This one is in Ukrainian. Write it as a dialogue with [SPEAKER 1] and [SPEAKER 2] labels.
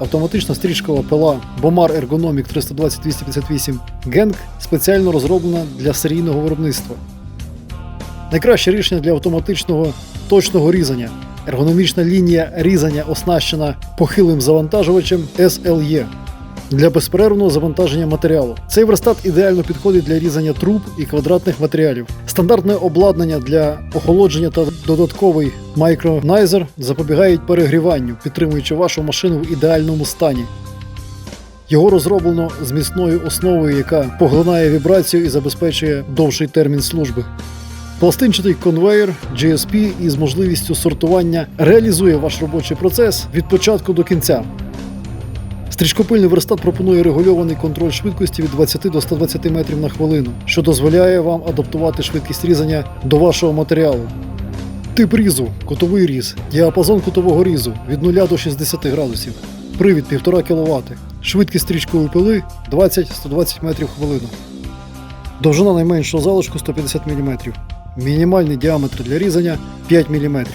[SPEAKER 1] автоматична стрічкова пила Bomar Ergonomic 320-258 Genk спеціально розроблена для серійного виробництва. Найкраще рішення для автоматичного точного різання. Ергономічна лінія різання оснащена похилим завантажувачем SLE для безперервного завантаження матеріалу. Цей верстат ідеально підходить для різання труб і квадратних матеріалів. Стандартне обладнання для охолодження та додатковий майкронайзер запобігають перегріванню, підтримуючи вашу машину в ідеальному стані. Його розроблено з міцною основою, яка поглинає вібрацію і забезпечує довший термін служби. Пластинчатий конвейер GSP із можливістю сортування реалізує ваш робочий процес від початку до кінця. Стрічкопильний верстат пропонує регульований контроль швидкості від 20 до 120 метрів на хвилину, що дозволяє вам адаптувати швидкість різання до вашого матеріалу. Тип різу кутовий різ, діапазон кутового різу від 0 до 60 градусів, привід 1,5 кВт, швидкість стрічкової пили 20-120 метрів хвилину. Довжина найменшого залишку 150 мм. Мінімальний діаметр для різання 5 мм.